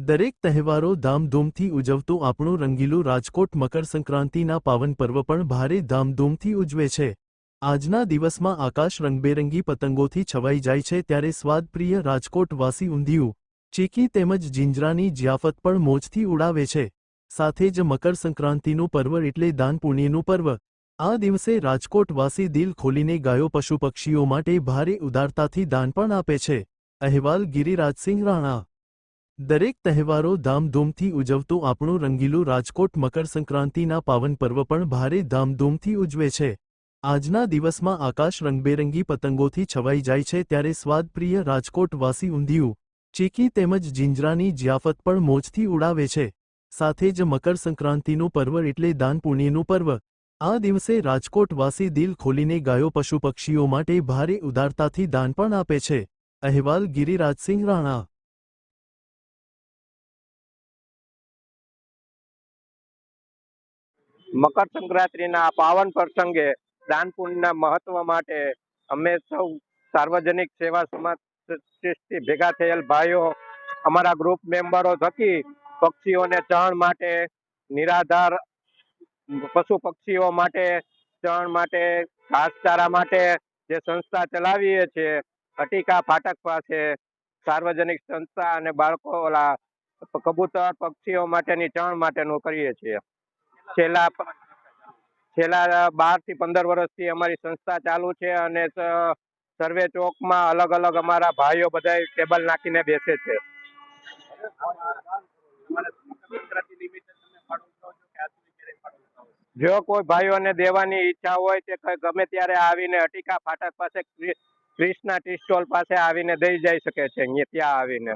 દરેક તહેવારો ધામધૂમથી ઉજવતું આપણું રંગીલું રાજકોટ મકરસંક્રાંતિના પાવન પર્વ પણ ભારે ધામધૂમથી ઉજવે છે. આજના દિવસમાં આકાશ રંગબેરંગી પતંગોથી છવાઈ જાય છે ત્યારે સ્વાદપ્રિય રાજકોટવાસી ઊંધિયું, ચીકી તેમજ જિંજરાની જિયાફત પણ મોજથી ઉડાવે છે. સાથે જ મકરસંક્રાંતિનું પર્વ એટલે દાન પુણ્યનું પર્વ. આ દિવસે રાજકોટવાસી દિલ ખોલીને ગાયો પશુ પક્ષીઓ માટે ભારે ઉદારતાથી દાન પણ આપે છે. અહેવાલ ગિરિરાજસિંહ રાણા દરેક તહેવારો ધામધૂમથી ઉજવતું આપણું રંગીલું રાજકોટ મકર સંક્રાંતિના પાવન પર્વ પણ ભારે ધામધૂમથી ઉજવે છે. આજના દિવસમાં આકાશ રંગબેરંગી પતંગોથી છવાઈ જાય છે ત્યારે સ્વાદપ્રિય રાજકોટવાસી ઊંધિયું, ચીકી તેમજ જિંજરાની જિયાફત પણ મોજથી ઉડાવે છે. સાથે જ મકર સંક્રાંતિનું પર્વ એટલે દાન પુણ્યનું પર્વ. આ દિવસે રાજકોટવાસી દિલ ખોલીને ગાયો પશુ પક્ષીઓ માટે ભારે ઉદારતાથી દાન પણ આપે છે. અહેવાલ ગિરિરાજસિંહ રાણા મકર સંક્રાંતિના પાવન પ્રસંગે દાન પુણ્યના મહત્વ માટે અમે સૌ સાર્વજનિક સેવા સમાજ ટ્રસ્ટી ભેગા થયેલ ભાઈઓ, અમારા ગ્રુપ મેમ્બરો થકી પક્ષીઓને ચણ માટે નિરાધાર, પશુ પક્ષીઓ માટે, ચણ માટે, ઘાસચારા માટે જે સંસ્થા ચલાવીએ છીએ, અટીકા ફાટક પાસે સાર્વજનિક સંસ્થા અને બાળકો કબૂતર પક્ષીઓ માટેની ચણ માટેનું કરીએ છીએ. છેલ્લા છેલ્લા બારથી પંદર વર્ષથી અમારી સંસ્થા ચાલુ છે અને સર્વે ચોકમાં અલગ અલગ અમારા ભાઈઓ બધા ટેબલ નાખીને બેસે છે. જો કોઈ ભાઈઓને દેવાની ઈચ્છા હોય તે ગમે ત્યારે આવીને અટીકા ફાટક પાસે ક્રિ- ક્રિષ્ના ટી સ્ટોલ પાસે આવીને દઈ જઈ શકે છે, અહીંયા ત્યાં આવીને.